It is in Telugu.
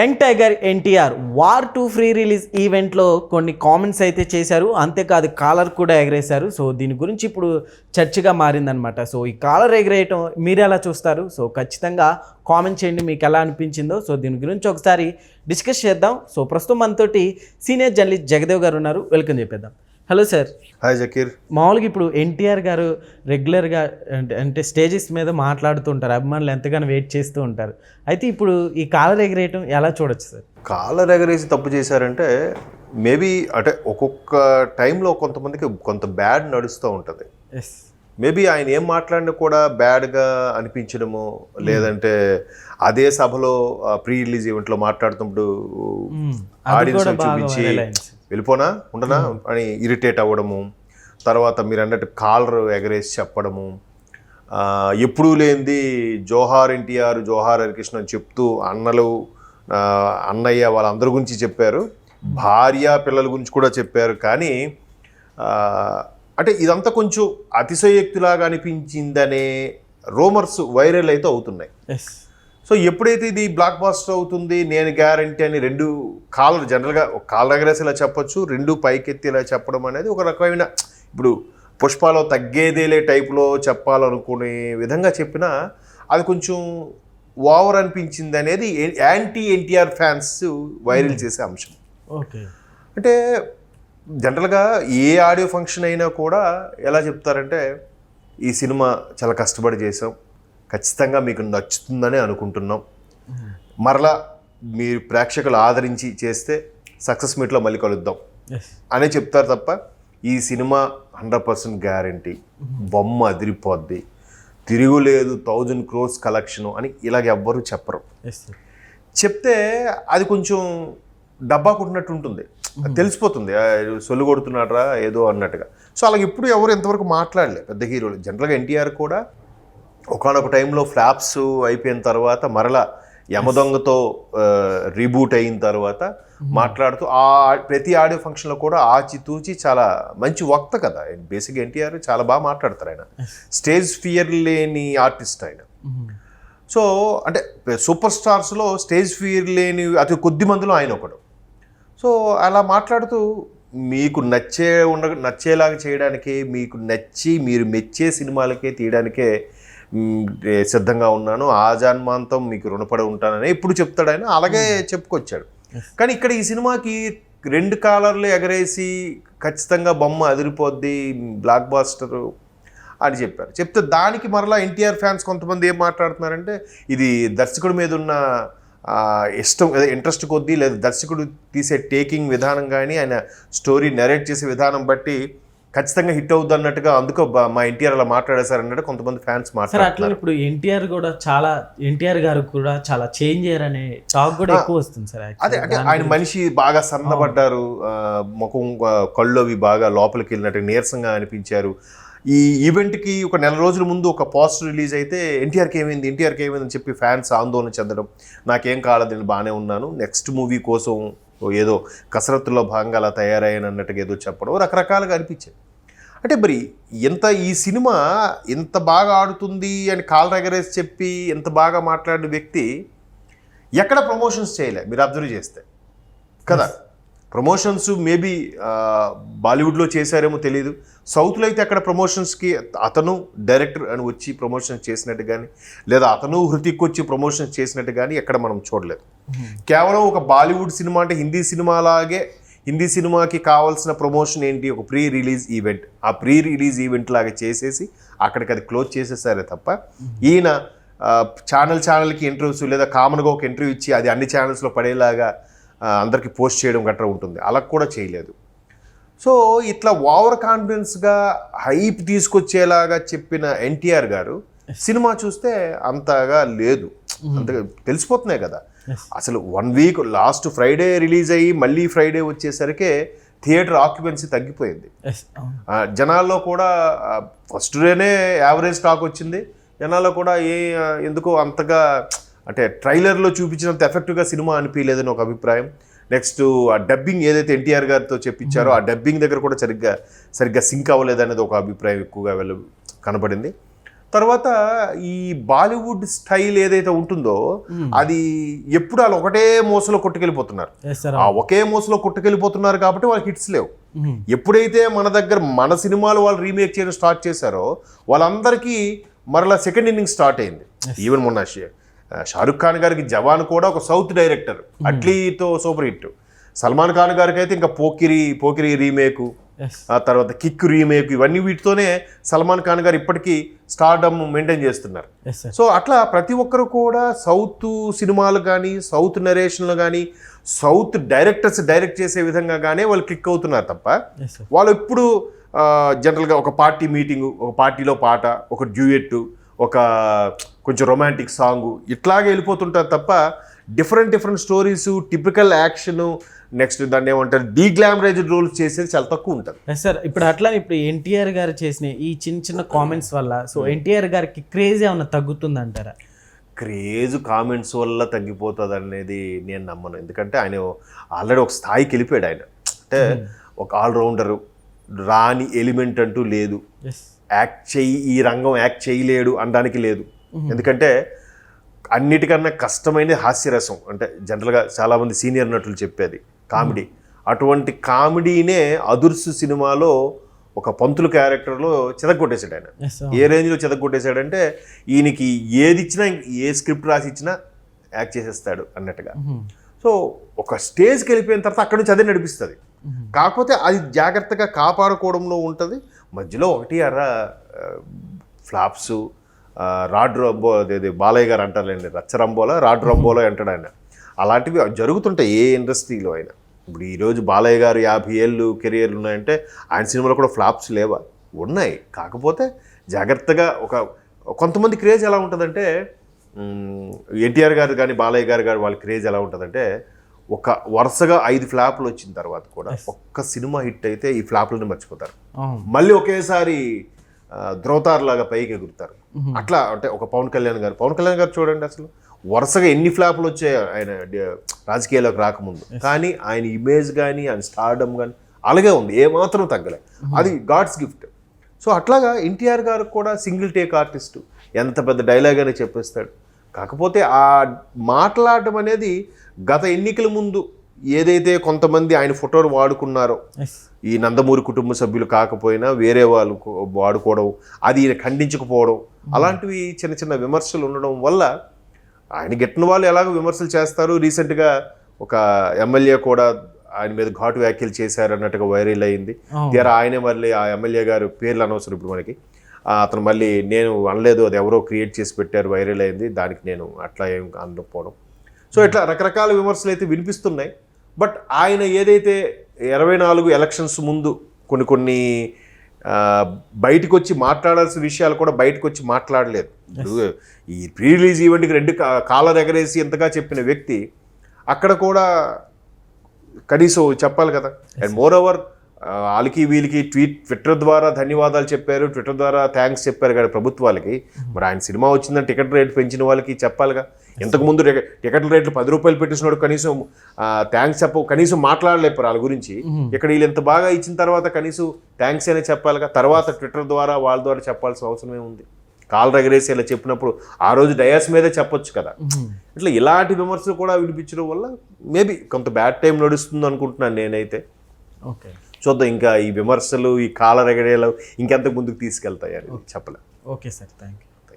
Young tiger NTR war two pre release ఈవెంట్లో కొన్ని కామెంట్స్ అయితే చేశారు. అంతేకాదు కాలర్ కూడా ఎగరేశారు. సో దీని గురించి ఇప్పుడు చర్చగా మారిందనమాట సో ఈ కాలర్ ఎగరేయటం మీరు ఎలా చూస్తారు? సో ఖచ్చితంగా కామెంట్ చేయండి. మీకు ఎలా అనిపించిందో? సో దీని గురించి ఒకసారి డిస్కస్ చేద్దాం. సో ప్రస్తుతం మనతోటి సీనియర్ జర్నలిస్ట్ జగదేవ్ గారు ఉన్నారు. వెల్కమ్ చెప్పేద్దాం. Hello sir. హాయ్ జకీర్. మామూలుగా ఇప్పుడు ఎన్టీఆర్ గారు రెగ్యులర్గా అంటే అంటే స్టేజెస్ మీద మాట్లాడుతూ ఉంటారు అభిమానులు ఎంతగానో వెయిట్ చేస్తూ ఉంటారు. అయితే ఇప్పుడు ఈ కాలర్ ఎగరేయటం ఎలా చూడొచ్చు సార్? కాలర్ ఎగరేసి తప్పు చేశారంటే మేబీ అంటే ఒక్కొక్క టైంలో కొంతమందికి కొంత బ్యాడ్ నడుస్తూ ఉంటుంది. ఎస్ మేబీ ఆయన ఏం మాట్లాడినా కూడా బ్యాడ్గా అనిపించడము లేదంటే అదే సభలో ప్రీ రిలీజ్ ఈవెంట్లో మాట్లాడుతున్నప్పుడు ఆడియన్స్ కూడా బాగా చూపించి. వెళ్ళిపోనా? ఉండనా? అని ఇరిటేట్ అవ్వడము. తర్వాత మీరు అన్నట్టు కాలర్ ఎగరేసి చెప్పడము. ఎప్పుడూ లేనిది జోహార్ ఎన్టీఆర్ జోహార్ హరికృష్ణ చెప్తూ అన్నలు అన్నయ్య వాళ్ళందరి గురించి చెప్పారు. భార్య పిల్లల గురించి కూడా చెప్పారు. కానీ అంటే ఇదంతా కొంచెం అతిశయోక్తిలాగా అనిపించిందనే రోమర్స్ వైరల్ అయితే అవుతున్నాయి. సో ఎప్పుడైతే ఇది బ్లాక్ బాస్టర్ అవుతుంది నేను గ్యారంటీ అని రెండు కాలర్ జనరల్గా ఒక కాలర్ ఎగరేసి ఇలా చెప్పొచ్చు రెండు పైకెత్తి ఇలా చెప్పడం అనేది ఒక రకమైన ఇప్పుడు పుష్పాలో తగ్గేదేలే టైప్లో చెప్పాలనుకునే విధంగా చెప్పినా అది కొంచెం ఓవర్ అనిపించింది అనేది యాంటీ ఎన్టీఆర్ ఫ్యాన్స్ వైరల్ చేసే అంశం. ఓకే. అంటే జనరల్గా ఏ ఆడియో ఫంక్షన్ అయినా కూడా ఎలా చెప్తారంటే ఈ సినిమా చాలా కష్టపడి చేసాం. ఖచ్చితంగా మీకు నచ్చుతుందని అనుకుంటున్నాం. మరలా మీరు ప్రేక్షకులు ఆదరించి చేస్తే సక్సెస్ మీట్లో మళ్ళీ కలుద్దాం. అనే చెప్తారు తప్ప ఈ సినిమా హండ్రెడ్ పర్సెంట్ గ్యారంటీ. బొమ్మ అదిరిపోద్ది. తిరుగులేదు థౌజండ్ క్రోర్స్ కలెక్షను అని ఇలాగ ఎవ్వరూ చెప్పరు. చెప్తే అది కొంచెం డబ్బా కొట్టినట్టు ఉంటుంది. తెలిసిపోతుంది. సొల్లు కొడుతున్నాడ్రా ఏదో అన్నట్టుగా. సో అలాగే ఇప్పుడు ఎవరు ఎంతవరకు మాట్లాడలే. పెద్ద హీరోలు. జనరల్గా ఎన్టీఆర్ కూడా ఒకనొక టైంలో ఫ్లాప్స్ అయిపోయిన తర్వాత మరలా యమదొంగతో రీబూట్ అయిన తర్వాత మాట్లాడుతూ ఆ ప్రతి ఆడియో ఫంక్షన్లో కూడా ఆచితూచి చాలా మంచి వక్త కదా. బేసిక్ ఎన్టీఆర్ చాలా బాగా మాట్లాడతారు ఆయన. స్టేజ్ ఫియర్ లేని ఆర్టిస్ట్ ఆయన. సో అంటే సూపర్ స్టార్స్లో స్టేజ్ ఫియర్ లేని అతి కొద్ది మందిలో ఆయన ఒకడు. సో అలా మాట్లాడుతూ మీకు నచ్చే ఉండ నచ్చేలాగా చేయడానికే మీకు నచ్చి మీరు మెచ్చే సినిమాలకే తీయడానికే సిద్ధంగా ఉన్నాను ఆ జన్మాంతం మీకు రుణపడి ఉంటానని ఎప్పుడు చెప్తాడు ఆయన అలాగే చెప్పుకొచ్చాడు. కానీ ఇక్కడ ఈ సినిమాకి రెండు కాలర్లు ఎగరేసి ఖచ్చితంగా బొమ్మ అదిరిపోద్ది బ్లాక్ బాస్టరు అని చెప్పారు. చెప్తే దానికి మరలా ఎన్టీఆర్ ఫ్యాన్స్ కొంతమంది ఏం మాట్లాడుతున్నారంటే ఇది దర్శకుడి మీద ఉన్న ఇష్టం ఇంట్రెస్ట్ కొద్దీ లేదా దర్శకుడు తీసే టేకింగ్ విధానం కానీ ఆయన స్టోరీ నెరేట్ చేసే విధానం బట్టి ఖచ్చితంగా హిట్ అవుద్ది అన్నట్టుగా అందుకో మా ఎన్టీఆర్ అలా మాట్లాడేశారు అన్నట్టు కొంతమంది ఫ్యాన్స్ మాట్లాడుతున్నారు. ఇప్పుడు ఎన్టీఆర్ కూడా చాలా ఎన్టీఆర్ గారు కూడా చాలా చేంజ్ అయ్యారనే టాక్ కూడా ఎక్కువ వస్తుంది సార్ అదే. అంటే ఆయన మనిషి బాగా సన్నబడ్డారు ముఖం కళ్ళు అవి బాగా లోపలికి వెళ్ళినట్టు నీరసంగా అనిపించారు. ఈ ఈవెంట్కి ఒక నెల రోజుల ముందు ఒక పోస్టర్ రిలీజ్ అయితే ఎన్టీఆర్కి ఏమైంది ఎన్టీఆర్కి ఏమైంది అని చెప్పి ఫ్యాన్స్ ఆందోళన చెందడం నాకేం కాలేదు నేను బాగానే ఉన్నాను నెక్స్ట్ మూవీ కోసం ఏదో కసరత్తులో భాగంగా అలా తయారయ్యాను అన్నట్టుగా ఏదో చెప్పడం రకరకాలుగా అనిపించాయి అంటే మరి ఎంత ఈ సినిమా ఎంత బాగా ఆడుతుంది అని కాల్ ఎగరేసి చెప్పి ఎంత బాగా మాట్లాడిన వ్యక్తి ఎక్కడ ప్రమోషన్స్ చేయలే మీరు అబ్జర్వ్ చేస్తే. కదా? ప్రమోషన్స్ మేబీ బాలీవుడ్లో చేశారేమో తెలియదు సౌత్లో అయితే అక్కడ ప్రమోషన్స్కి అతను డైరెక్టర్ అని వచ్చి ప్రమోషన్స్ చేసినట్టు కానీ లేదా అతను హృతిక్ వచ్చి ప్రమోషన్స్ చేసినట్టు కానీ ఎక్కడ మనం చూడలేదు. కేవలం ఒక బాలీవుడ్ సినిమా అంటే హిందీ సినిమా లాగే హిందీ సినిమాకి కావాల్సిన ప్రమోషన్ ఏంటి? ఒక ప్రీ రిలీజ్ ఈవెంట్. ఆ ప్రీ రిలీజ్ ఈవెంట్ లాగా చేసేసి అక్కడికి అది క్లోజ్ చేసేసారే తప్ప ఈయన ఛానల్ ఛానల్కి ఇంటర్వ్యూస్ లేదా కామన్గా ఒక ఇంటర్వ్యూ ఇచ్చి అది అన్ని ఛానల్స్లో పడేలాగా అందరికి అందరికీ పోస్ట్ చేయడం గట్రా ఉంటుంది. అలా కూడా చేయలేదు. సో ఇట్లా ఓవర్ కాన్ఫిడెన్స్గా హైప్ తీసుకొచ్చేలాగా చెప్పిన ఎన్టీఆర్ గారు సినిమా చూస్తే అంతగా లేదు. అంతగా తెలిసిపోతున్నాయి కదా. అసలు one week last Friday release అయ్యి మళ్ళీ ఫ్రైడే వచ్చేసరికి థియేటర్ ఆక్యుపెన్సీ తగ్గిపోయింది. జనాల్లో కూడా ఫస్ట్ డేనే యావరేజ్ స్టాక్ వచ్చింది. జనాల్లో కూడా ఏ ఎందుకో అంతగా అంటే ట్రైలర్లో చూపించినంత ఎఫెక్టివ్గా సినిమా అనిపించలేదని ఒక అభిప్రాయం. నెక్స్ట్ ఆ డబ్బింగ్ ఏదైతే ఎన్టీఆర్ గారితో చెప్పించారో ఆ డబ్బింగ్ దగ్గర కూడా సరిగ్గా సరిగ్గా సింక్ అవ్వలేదు అనేది ఒక అభిప్రాయం ఎక్కువగా వెళ్ళ కనపడింది తర్వాత ఈ బాలీవుడ్ స్టైల్ ఏదైతే ఉంటుందో అది ఎప్పుడు వాళ్ళు ఒకటే మోసలో కొట్టుకెళ్ళిపోతున్నారు. ఆ ఒకే మోసలో కొట్టుకెళ్ళిపోతున్నారు కాబట్టి వాళ్ళకి హిట్స్ లేవు. ఎప్పుడైతే మన దగ్గర మన సినిమాలు వాళ్ళు రీమేక్ చేయడం స్టార్ట్ చేశారో వాళ్ళందరికీ మరలా సెకండ్ ఇన్నింగ్ స్టార్ట్ అయింది. ఈవెన్ మొన్న షారుఖ్ ఖాన్ గారికి జవాన్ కూడా ఒక సౌత్ డైరెక్టర్ అట్లీతో సూపర్ హిట్. సల్మాన్ ఖాన్ గారికి అయితే ఇంకా పోకిరి పోకిరి రీమేకు. ఆ తర్వాత కిక్ రీమేక్ ఇవన్నీ వీటితోనే సల్మాన్ ఖాన్ గారు ఇప్పటికీ స్టార్డమ్ మెయింటైన్ చేస్తున్నారు. సో అట్లా ప్రతి ఒక్కరు కూడా సౌత్ సినిమాలు కానీ సౌత్ నరేషన్లు కానీ సౌత్ డైరెక్టర్స్ డైరెక్ట్ చేసే విధంగా కానీ వాళ్ళు క్లిక్ అవుతున్నారు తప్ప వాళ్ళు ఎప్పుడు జనరల్గా ఒక పార్టీ మీటింగు ఒక పార్టీలో పాట ఒక డ్యూయెట్ ఒక కొంచెం రొమాంటిక్ సాంగ్ ఇట్లాగే వెళ్ళిపోతుంటారు తప్ప different different stories typical action next దాన్ని ఏమంటారు డీగ్లామరైజ్డ్ రోల్స్ చేసేది చాలా తక్కువ ఉంటుంది. సార్ ఇప్పుడు అట్లా ఇప్పుడు ఎన్టీఆర్ గారు చేసిన ఈ చిన్న చిన్న కామెంట్స్ వల్ల సో ఎన్టీఆర్ గారికి క్రేజ్ ఏమన్నా తగ్గుతుంది అంటారా క్రేజ్ కామెంట్స్ వల్ల తగ్గిపోతుంది అనేది నేను నమ్మను. ఎందుకంటే ఆయన ఆల్రెడీ ఒక స్థాయికి వెళ్ళిపోయాడు ఆయన. అంటే ఒక ఆల్రౌండరు రాని ఎలిమెంట్ అంటూ లేదు. యాక్ట్ చెయ్యి ఈ రంగం యాక్ట్ చేయలేడు అనడానికి లేదు. ఎందుకంటే అన్నిటికన్నా కష్టమైనది హాస్యరసం. అంటే జనరల్గా చాలామంది సీనియర్ నటులు చెప్పేది కామెడీ. అటువంటి కామెడీనే అదుర్సు సినిమాలో ఒక పంతులు క్యారెక్టర్లో చెదగొట్టేశాడు ఆయన ఏ రేంజ్లో చెదగొట్టేశాడంటే ఈయనకి ఏది ఇచ్చినా ఏ స్క్రిప్ట్ రాసి ఇచ్చినా యాక్ట్ చేసేస్తాడు అన్నట్టుగా. సో ఒక స్టేజ్కి వెళ్ళిపోయిన తర్వాత అక్కడి నుంచి అదే నడిపిస్తుంది. కాకపోతే అది జాగ్రత్తగా కాపాడుకోవడంలో ఉంటుంది. మధ్యలో ఒకటి అర ఫ్లాప్స్ రాడ్ రంబో అదేది బాలయ్య గారు అంటారులేండి రచ్చరంబోలో రాడ్ రంబోలో అంటాడు ఆయన. అలాంటివి జరుగుతుంటాయి ఏ ఇండస్ట్రీలో అయినా. ఇప్పుడు ఈరోజు బాలయ్య గారు యాభై ఏళ్ళు కెరియర్లు ఉన్నాయంటే ఆయన సినిమాలో కూడా ఫ్లాప్స్ లేవా? ఉన్నాయి. కాకపోతే జాగ్రత్తగా ఒక కొంతమంది క్రేజ్ ఎలా ఉంటుందంటే ఎన్టీఆర్ గారు కానీ బాలయ్య గారు కానీ వాళ్ళ క్రేజ్ ఎలా ఉంటుందంటే ఒక వరుసగా ఐదు ఫ్లాప్లు వచ్చిన తర్వాత కూడా ఒక్క సినిమా హిట్ అయితే ఈ ఫ్లాప్లను మర్చిపోతారు. మళ్ళీ ఒకేసారి ధ్రువతార్ లాగా పైకి ఎగురుతారు అట్లా అంటే ఒక పవన్ కళ్యాణ్ గారు. పవన్ కళ్యాణ్ గారు చూడండి అసలు. వరుసగా ఎన్ని ఫ్లాపులు వచ్చాయి ఆయన రాజకీయాల్లోకి రాకముందు. కానీ ఆయన ఇమేజ్ కానీ ఆయన స్టార్డమ్ కానీ అలాగే ఉంది. ఏమాత్రం తగ్గలే. అది గాడ్స్ గిఫ్ట్ సో అట్లాగా ఎన్టీఆర్ గారు కూడా సింగిల్ టేక్ ఆర్టిస్ట్ ఎంత పెద్ద డైలాగ్ అని చెప్పేస్తాడు. కాకపోతే ఆ మాట్లాడడం అనేది గత ఎన్నికల ముందు ఏదైతే కొంతమంది ఆయన ఫోటోలు వాడుకున్నారో ఈ నందమూరి కుటుంబ సభ్యులు కాకపోయినా వేరే వాళ్ళు వాడుకోవడం అది ఈయన ఖండించకపోవడం అలాంటివి చిన్న చిన్న విమర్శలు ఉండడం వల్ల ఆయన గిట్టిన వాళ్ళు ఎలాగో విమర్శలు చేస్తారు. రీసెంట్గా ఒక ఎమ్మెల్యే కూడా ఆయన మీద ఘాటు వ్యాఖ్యలు చేశారు అన్నట్టుగా వైరల్ అయింది. అవును. తీరా ఆయనే మళ్ళీ ఆ ఎమ్మెల్యే గారు పేర్లు అనవసరం ఇప్పుడు మనకి. అతను మళ్ళీ నేను అనలేదు అది ఎవరో క్రియేట్ చేసి పెట్టారు వైరల్ అయింది. దానికి నేను అట్లా ఏం అనకపోవడం. సో ఇట్లా రకరకాల విమర్శలు అయితే వినిపిస్తున్నాయి. బట్ ఆయన ఏదైతే ఇరవై నాలుగు ఎలక్షన్స్ ముందు కొన్ని కొన్ని బయటకు వచ్చి మాట్లాడాల్సిన విషయాలు కూడా బయటకు వచ్చి మాట్లాడలేదు ఈ ప్రీ రిలీజ్ ఈవెంట్కి రెండు కాలర్ ఎగరేసి ఎంతగా చెప్పిన వ్యక్తి అక్కడ కూడా కనీసం చెప్పాలి కదా. అండ్ మోర్ ఓవర్ వాళ్ళకి వీళ్ళకి ట్వీట్ ట్విట్టర్ ద్వారా ధన్యవాదాలు చెప్పారు. ట్విట్టర్ ద్వారా థ్యాంక్స్ చెప్పారు కానీ ప్రభుత్వాలకి. మరి ఆయన సినిమా వచ్చిందని టికెట్ రేట్ పెంచిన వాళ్ళకి చెప్పాలిగా. ఇంతకుముందు టికె- టికెట్ రేట్లు పది రూపాయలు పెట్టినప్పుడు కనీసం థ్యాంక్స్ చెప్ప కనీసం మాట్లాడలేపారు వాళ్ళ గురించి. ఇక్కడ వీళ్ళు ఎంత బాగా ఇచ్చిన తర్వాత కనీసం థ్యాంక్స్ అనే చెప్పాలిగా. తర్వాత ట్విట్టర్ ద్వారా వాళ్ళ ద్వారా చెప్పాల్సిన అవసరం ఏముంది? కాల్ రగరేసి ఇలా చెప్పినప్పుడు ఆ రోజు డయాస్ మీదే చెప్పొచ్చు కదా. ఇట్లా ఇలాంటి విమర్శలు కూడా వినిపించడం వల్ల మేబీ కొంత బ్యాడ్ టైం నడుస్తుంది అనుకుంటున్నాను నేనైతే. ఓకే. చూద్దాం ఇంకా ఈ విమర్శలు ఈ కాల రగడేలు ఇంకెంత ముందుకు తీసుకెళ్తాయి అని చెప్పలేం. Okay sir thank you